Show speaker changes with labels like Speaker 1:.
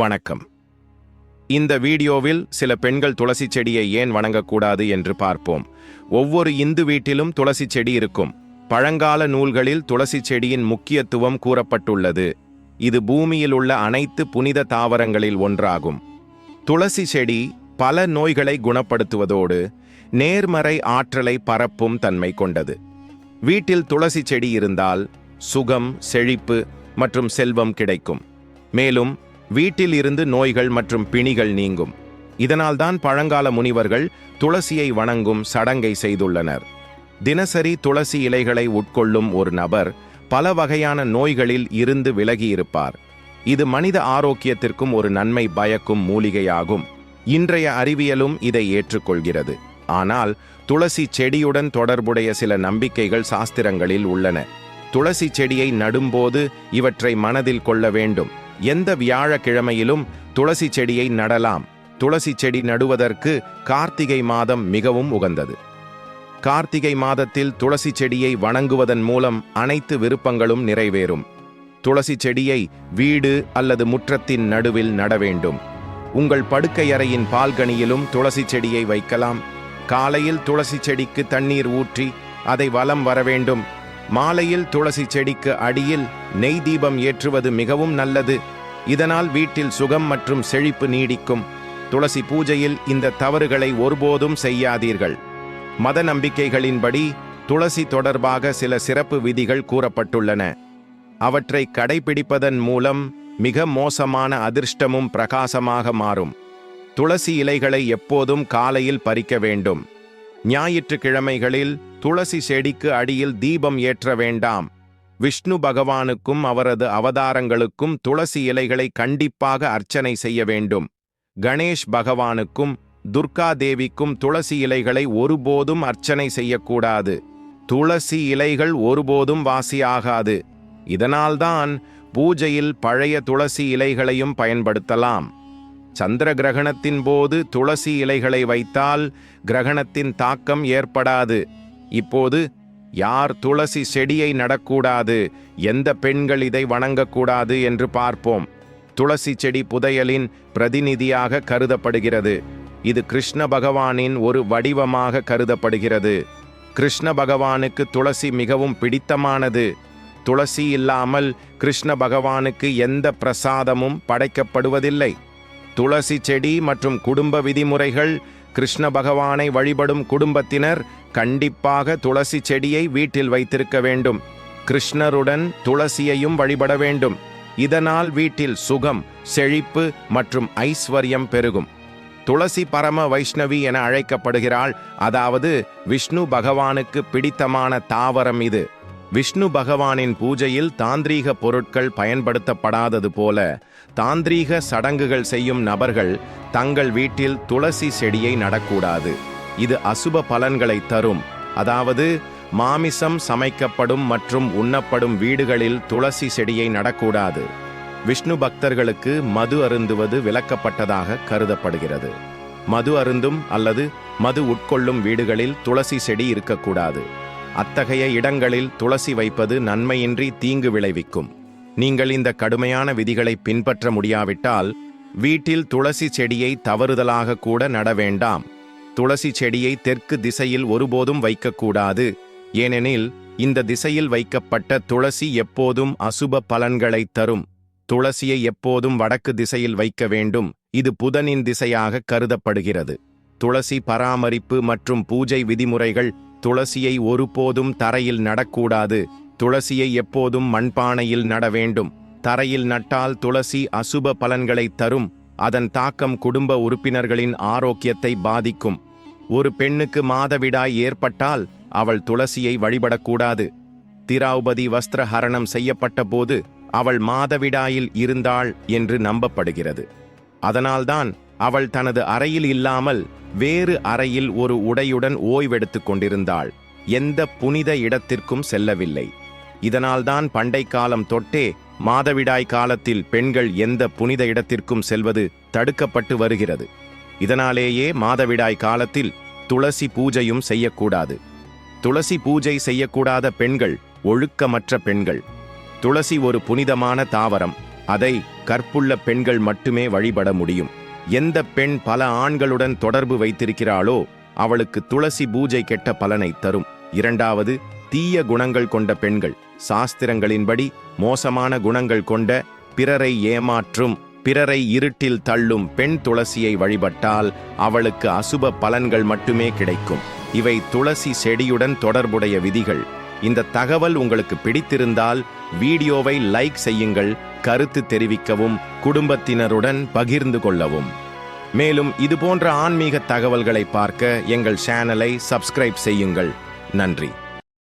Speaker 1: வணக்கம். இந்த வீடியோவில் சில பெண்கள் துளசி செடியை ஏன் வணங்கக்கூடாது என்று பார்ப்போம். ஒவ்வொரு இந்து வீட்டிலும் துளசி செடி இருக்கும். பழங்கால நூல்களில் துளசி செடியின் முக்கியத்துவம் கூறப்பட்டுள்ளது. இது பூமியில் உள்ள அனைத்து புனித தாவரங்களில் ஒன்றாகும். துளசி செடி பல நோய்களை குணப்படுத்துவதோடு நேர்மறை ஆற்றலை பரப்பும் தன்மை கொண்டது. வீட்டில் துளசி செடி இருந்தால் சுகம் செழிப்பு மற்றும் செல்வம் கிடைக்கும். மேலும் வீட்டில் இருந்து நோய்கள் மற்றும் பிணிகள் நீங்கும். இதனால்தான் பழங்கால முனிவர்கள் துளசியை வணங்கும் சடங்கை செய்துள்ளனர். தினசரி துளசி இலைகளை உட்கொள்ளும் ஒரு நபர் பல வகையான நோய்களில் இருந்து விலகியிருப்பார். இது மனித ஆரோக்கியத்திற்கும் ஒரு நன்மை பயக்கும் மூலிகையாகும். இன்றைய அறிவியலும் இதை ஏற்றுக்கொள்கிறது. ஆனால் துளசி செடியுடன் தொடர்புடைய சில நம்பிக்கைகள் சாஸ்திரங்களில் உள்ளன. துளசி செடியை நடும்போது இவற்றை மனதில் கொள்ள வேண்டும். எந்த வியாழக்கிழமையிலும் துளசி செடியை நடலாம். துளசி செடி நடுவதற்கு கார்த்திகை மாதம் மிகவும் உகந்தது. கார்த்திகை மாதத்தில் துளசி செடியை வணங்குவதன் மூலம் அனைத்து விருப்பங்களும் நிறைவேறும். துளசி செடியை வீடு அல்லது முற்றத்தின் நடுவில் நட வேண்டும். உங்கள் படுக்கையறையின் பால்கனியிலும் துளசி செடியை வைக்கலாம். காலையில் துளசி செடிக்கு தண்ணீர் ஊற்றி அதை வலம் வர வேண்டும். மாலையில் துளசி செடிக்கு அடியில் நெய் தீபம் ஏற்றுவது மிகவும் நல்லது. இதனால் வீட்டில் சுகம் மற்றும் செழிப்பு நீடிக்கும். துளசி பூஜையில் இந்த தவறுகளை ஒருபோதும் செய்யாதீர்கள். மத நம்பிக்கைகளின்படி துளசி தொடர்பாக சில சிறப்பு விதிகள் கூறப்பட்டுள்ளன. அவற்றை கடைபிடிப்பதன் மூலம் மிக மோசமான அதிர்ஷ்டமும் பிரகாசமாக மாறும். துளசி இலைகளை எப்போதும் காலையில் பறிக்க வேண்டும். ஞாயிற்றுக்கிழமைகளில் துளசி செடிக்கு அடியில் தீபம் ஏற்ற வேண்டாம். விஷ்ணு பகவானுக்கும் அவரது அவதாரங்களுக்கும் துளசி இலைகளை கண்டிப்பாக அர்ச்சனை செய்ய வேண்டும். கணேஷ் பகவானுக்கும் துர்கா தேவிக்கும் துளசி இலைகளை ஒருபோதும் அர்ச்சனை செய்யக்கூடாது. துளசி இலைகள் ஒருபோதும் வாசியாகாது இதனால்தான் பூஜையில் பழைய துளசி இலைகளையும் பயன்படுத்தலாம். சந்திர கிரகணத்தின் போது துளசி இலைகளை வைத்தால் கிரகணத்தின் தாக்கம் ஏற்படாது. இப்போது யார் துளசி செடியை நடக்கூடாது எந்த பெண்கள் இதை வணங்கக்கூடாது என்று பார்ப்போம். துளசி செடி புதையலின் பிரதிநிதியாக கருதப்படுகிறது. இது கிருஷ்ண பகவானின் ஒரு வடிவமாக கருதப்படுகிறது. கிருஷ்ண பகவானுக்கு துளசி மிகவும் பிடித்தமானது. துளசி இல்லாமல் கிருஷ்ண பகவானுக்கு எந்த பிரசாதமும் படைக்கப்படுவதில்லை. துளசி செடி மற்றும் குடும்ப விதிமுறைகள் கிருஷ்ண பகவானை வழிபடும் குடும்பத்தினர் கண்டிப்பாக துளசி செடியை வீட்டில் வைத்திருக்க வேண்டும். கிருஷ்ணருடன் துளசியையும் வழிபட வேண்டும். இதனால் வீட்டில் சுகம் செழிப்பு மற்றும் ஐஸ்வர்யம் பெருகும். துளசி பரம வைஷ்ணவி என அழைக்கப்படுகிறாள். அதாவது விஷ்ணு பகவானுக்கு பிடித்தமான தாவரம் இது. விஷ்ணு பகவானின் பூஜையில் தாந்திரீக பொருட்கள் பயன்படுத்தப்படாதது போல தாந்திரீக சடங்குகள் செய்யும் நபர்கள் தங்கள் வீட்டில் துளசி செடியை நடக்கூடாது. இது அசுப பலன்களை தரும். அதாவது மாமிசம் சமைக்கப்படும் மற்றும் உண்ணப்படும் வீடுகளில் துளசி செடியை நடக்கூடாது. விஷ்ணு பக்தர்களுக்கு மது அருந்துவது விலக்கப்பட்டதாக கருதப்படுகிறது. மது அருந்தும் அல்லது மது உட்கொள்ளும் வீடுகளில் துளசி செடி இருக்கக்கூடாது. அத்தகைய இடங்களில் துளசி வைப்பது நன்மையின்றி தீங்கு விளைவிக்கும். நீங்கள் இந்த கடுமையான விதிகளை பின்பற்ற முடியாவிட்டால் வீட்டில் துளசி செடியை தவறுதலாக கூட நட வேண்டாம். துளசி செடியை தெற்கு திசையில் ஒருபோதும் வைக்கக்கூடாது. ஏனெனில் இந்த திசையில் வைக்கப்பட்ட துளசி எப்போதும் அசுப பலன்களை தரும். துளசியை எப்போதும் வடக்கு திசையில் வைக்க வேண்டும். இது புதனின் திசையாக கருதப்படுகிறது. துளசி பராமரிப்பு மற்றும் பூஜை விதிமுறைகள் துளசியை ஒருபோதும் தரையில் நடக்கூடாது. துளசியை எப்போதும் மண்பானையில் நட வேண்டும். தரையில் நட்டால் துளசி அசுப பலன்களை தரும். அதன் தாக்கம் குடும்ப உறுப்பினர்களின் ஆரோக்கியத்தை பாதிக்கும். ஒரு பெண்ணுக்கு மாதவிடாய் ஏற்பட்டால் அவள் துளசியை வழிபடக்கூடாது. திராவுபதி வஸ்திர ஹரணம் செய்யப்பட்டபோது அவள் மாதவிடாயில் இருந்தாள் என்று நம்பப்படுகிறது. அதனால்தான் அவள் தனது அறையில் இல்லாமல் வேறு அறையில் ஒரு உடையுடன் ஓய்வெடுத்துக் கொண்டிருந்தாள். எந்த புனித இடத்திற்கும் செல்லவில்லை. இதனால்தான் பண்டை காலம் தொட்டே மாதவிடாய் காலத்தில் பெண்கள் எந்த புனித இடத்திற்கும் செல்வது தடுக்கப்பட்டு வருகிறது. இதனாலேயே மாதவிடாய் காலத்தில் துளசி பூஜையும் செய்யக்கூடாது. துளசி பூஜை செய்யக்கூடாத பெண்கள் ஒழுக்கமற்ற பெண்கள். துளசி ஒரு புனிதமான தாவரம். அதை கற்புள்ள பெண்கள் மட்டுமே வழிபட முடியும். எந்த பெண் பல ஆண்களுடன் தொடர்பு வைத்திருக்கிறாளோ அவளுக்கு துளசி பூஜை கெட்ட பலனை தரும். இரண்டாவது தீய குணங்கள் கொண்ட பெண்கள். சாஸ்திரங்களின்படி மோசமான குணங்கள் கொண்ட பிறரை ஏமாற்றும் பிறரை இருட்டில் தள்ளும் பெண் துளசியை வழிபட்டால் அவளுக்கு அசுப பலன்கள் மட்டுமே கிடைக்கும். இவை துளசி செடியுடன் தொடர்புடைய விதிகள். இந்த தகவல் உங்களுக்கு பிடித்திருந்தால் வீடியோவை லைக் செய்யுங்கள் கருத்து தெரிவிக்கவும் குடும்பத்தினருடன் பகிர்ந்து கொள்ளவும். மேலும் இதுபோன்ற ஆன்மீக தகவல்களை பார்க்க எங்கள் சேனலை சப்ஸ்கிரைப் செய்யுங்கள். நன்றி.